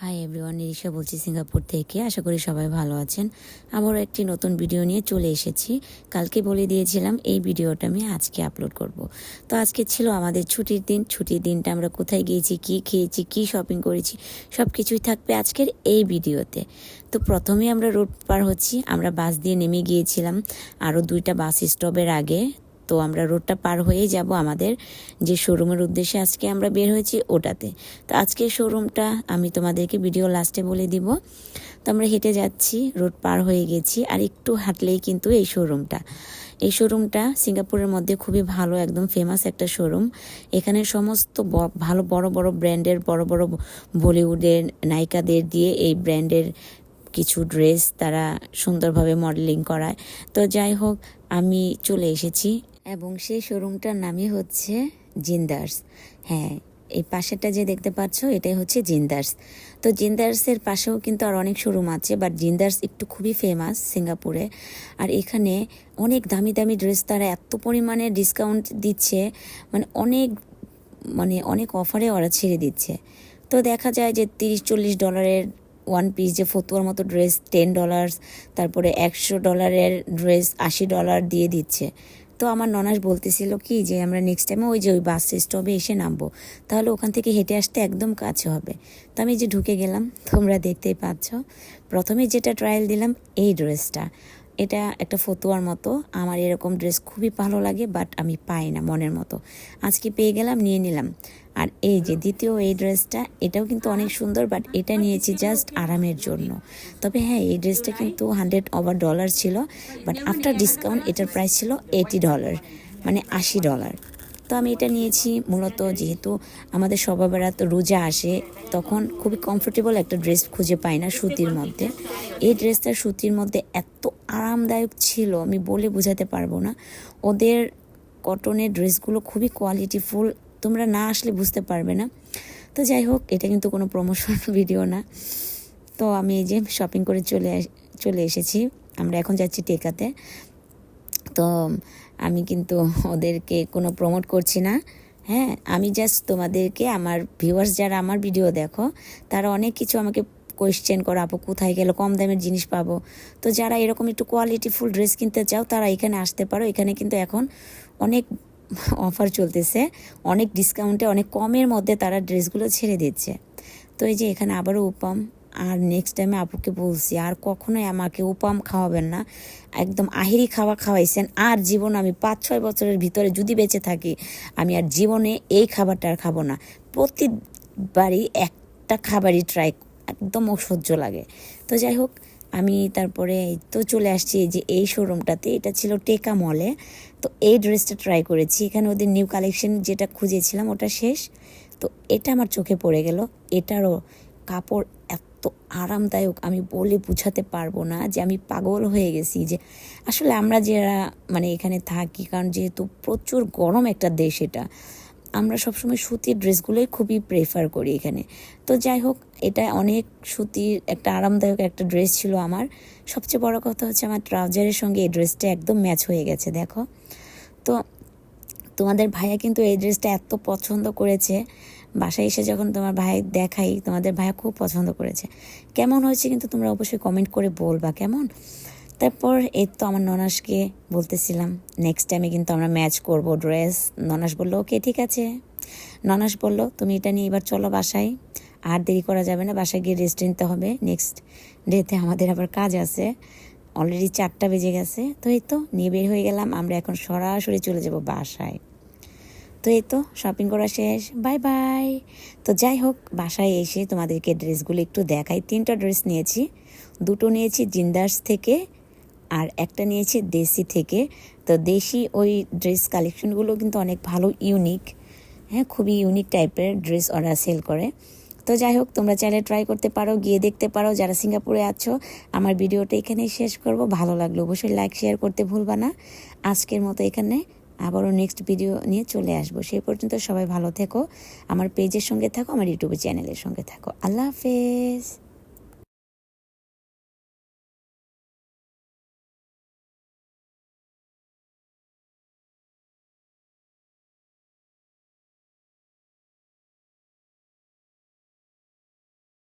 Hi everyone Nirisha বলছি Singapore থেকে। আশা করি সবাই ভালো আছেন। আবারও একটি নতুন ভিডিও নিয়ে চলে এসেছি। কালকে বলে দিয়েছিলাম, এই ভিডিওটা আমি আজকে আপলোড করব। তো আজকে ছিল আমাদের ছুটির দিন। ছুটির দিনটা আমরা কোথায় গিয়েছি, কি খেয়েছি, কি শপিং করেছি সব কিছুই থাকবে আজকের এই ভিডিওতে। তো প্রথমে আমরা রোড পার হচ্ছি। আমরা বাস দিয়ে নেমে গিয়েছিলাম। আরও দুইটা বাস স্টপের আগে। তো আমরা রোডটা পার হয়েই যাব আমাদের যে শোরুমের উদ্দেশ্যে আজকে আমরা বের হয়েছি ওটাতে। তো আজকে শোরুমটা আমি তোমাদেরকে ভিডিও লাস্টে বলে দিব। তো আমরা হেঁটে যাচ্ছি, রোড পার হয়ে গেছি আর একটু হাঁটলেই কিন্তু এই শোরুমটা এই শোরুমটা সিঙ্গাপুরের মধ্যে খুবই ভালো, একদম ফেমাস একটা শোরুম এখানে সমস্ত ভালো বড় বড় ব্র্যান্ডের, বড় বড় বলিউডের নায়িকাদের দিয়ে এই ব্র্যান্ডের কিছু ড্রেস তারা সুন্দরভাবে মডেলিং করায়। তো যাই হোক, আমি চলে এসেছি এবং সেই শোরুমটার নামই হচ্ছে জিন্দার্স হ্যাঁ এই পাশেরটা যে দেখতে পাচ্ছ, এটাই হচ্ছে জিন্দার্স তো জিন্দার্সের পাশেও কিন্তু আর অনেক শোরুম আছে বাট জিন্দার্স একটু খুবই ফেমাস সিঙ্গাপুরে আর এখানে অনেক দামি দামি ড্রেস তারা এত পরিমাণে ডিসকাউন্ট দিচ্ছে মানে অনেক মানে অনেক অফারে ওরা ছেড়ে দিচ্ছে। তো দেখা যায় যে তিরিশ চল্লিশ ডলারের ওয়ান পিস যে ফতুয়ার মতো ড্রেস টেন ডলার্স তারপরে একশো ডলারের ড্রেস আশি ডলার দিয়ে দিচ্ছে। তো আমার ননাস বলতেছিল কি যে, আমরা নেক্সট টাইমে ওই যে ওই বাস স্টপে এসে নামবো। তাহলে ওখান থেকে হেঁটে আসতে একদম কাছে হবে। তো আমি যে ঢুকে গেলাম, তোমরা দেখতেই পাচ্ছ। প্রথমে যেটা ট্রায়াল দিলাম, এই ড্রেসটা এটা একটা ফতুয়ার মতো। আমার এরকম ড্রেস খুবই ভালো লাগে বাট আমি পাই না মনের মতো। আজকে পেয়ে গেলাম, নিয়ে নিলাম। আর এই যে দ্বিতীয় এই ড্রেসটা এটাও কিন্তু অনেক সুন্দর বাট এটা নিয়েছি জাস্ট আরামের জন্য। তবে হ্যাঁ এই ড্রেসটা কিন্তু হান্ড্রেড ওভার ডলার ছিল বাট আফটার ডিসকাউন্ট এটার প্রাইস ছিল এইটি ডলার মানে আশি ডলার তো আমি এটা নিয়েছি। মূলত যেহেতু আমাদের সবাবেরা তো রোজা আসে, তখন খুবই কমফোর্টেবল একটা ড্রেস খুঁজে পাই না সুতির মধ্যে। এই ড্রেসটা সুতির মধ্যে এত আরামদায়ক ছিল, আমি বলে বোঝাতে পারব না। ওদের কটনের ড্রেসগুলো খুবই কোয়ালিটিফুল তোমরা না আসলে বুঝতে পারবে না। তো যাই হোক, এটা কিন্তু কোনো প্রমোশন ভিডিও না। তো আমি এই যে শপিং করে চলে চলে এসেছি। আমরা এখন যাচ্ছি টেকাতে। তো আমি কিন্তু ওদেরকে কোনো প্রমোট করছি না। হ্যাঁ আমি জাস্ট তোমাদেরকে, আমার ভিউয়ার্স যারা আমার ভিডিও দেখো, তারা অনেক কিছু আমাকে কোয়েশ্চেন করো, আপু, কোথায় গেলে? কম দামের জিনিস পাবো। তো যারা এরকম একটু কোয়ালিটিফুল ড্রেস কিনতে চাও, তারা এখানে আসতে পারো। এখানে কিন্তু এখন অনেক অফার চলতেছে। অনেক ডিসকাউন্টে অনেক কমের মধ্যে তারা ড্রেসগুলো ছেড়ে দিচ্ছে। তো এই যে এখানে আবারও উপাম। আর নেক্সট টাইমে আপুকে বলছি, আর কখনোই আমাকে উপাম খাওয়াবেন না। একদম আহিরি খাওয়া খাওয়াইছেন। আর জীবন আমি পাঁচ ছয় বছরের ভিতরে যদি বেঁচে থাকি, আমি আর জীবনে এই খাবারটা আর খাব না। প্রতিবারই একটা খাবারই ট্রাই একদম অসহ্য লাগে। তো যাই হোক, আমি তারপরে তো চলে আসছি যে এই শোরুমটাতে এটা ছিল টেকা মলে। তো এই ড্রেসটা ট্রাই করেছি। এখানে ওদের নিউ কালেকশন যেটা খুঁজেছিলাম, ওটা শেষ। তো এটা আমার চোখে পড়ে গেল। এটারও কাপড় এত আরামদায়ক আমি বলে বুঝাতে পারব না যে আমি পাগল হয়ে গেছি যে আসলে আমরা যারা মানে এখানে থাকি, কারণ যেহেতু প্রচুর গরম একটা দেশ এটা, আমরা সবসময় সুতির ড্রেসগুলোই খুবই প্রেফার করি এখানে। তো যাই হোক, এটা অনেক সুতির একটা আরামদায়ক একটা ড্রেস ছিল আমার। সবচেয়ে বড় কথা হচ্ছে আমার ট্রাউজারের সঙ্গে এই ড্রেসটা একদম ম্যাচ হয়ে গেছে, দেখো। তো তোমাদের ভাইয়া কিন্তু এই ড্রেসটা এত পছন্দ করেছে। বাসায় এসে যখন তোমার ভাই দেখাই, তোমাদের ভাইয়া খুব পছন্দ করেছে। কেমন হয়েছে কিন্তু তোমরা অবশ্যই কমেন্ট করে বলবা, কেমন? তারপর এই তো আমার ননাসকে বলতেছিলাম নেক্সট টাইমে কিন্তু আমরা ম্যাচ করব ড্রেস ননাস বলল ওকে ঠিক আছে। ননাস বলল, তুমি এটা নিয়ে এবার চলো বাসায়। আর দেরি করা যাবে না, বাসায় গিয়ে রেস্ট নিতে হবে। নেক্সট ডেতে আমাদের আবার কাজ আছে। অলরেডি চারটা বেজে গেছে। তো এই তো, নিয়ে বের হয়ে গেলাম। আমরা এখন সরাসরি চলে যাব বাসায়। তো এই তো শপিং করা শেষ বাই বাই তো যাই হোক, বাসায় এসে তোমাদেরকে ড্রেসগুলো একটু দেখাই। তিনটা ড্রেস নিয়েছি, দুটো নিয়েছি জিন্দার্স থেকে আর একটা নিয়েছি দেশি থেকে। তো দেশি ওই ড্রেস কালেকশনগুলো কিন্তু অনেক ভালো ইউনিক হ্যাঁ খুবই ইউনিক টাইপের ড্রেস ওরা সেল করে। তো যাই হোক, তোমরা চাইলে ট্রাই করতে পারো, গিয়ে দেখতে পারো। যারা সিঙ্গাপুরে আছো, আমার ভিডিওটা এখানেই শেষ করব। ভালো লাগল অবশ্যই লাইক শেয়ার করতে ভুলবা না। আজকের মতো এখানে। আবারও নেক্সট ভিডিও নিয়ে চলে আসব। সেই পর্যন্ত সবাই ভালো থেকো, আমার পেজের সঙ্গে থাকো, আমার ইউটিউব চ্যানেলের সঙ্গে থাকো। আল্লাহ হাফেজ।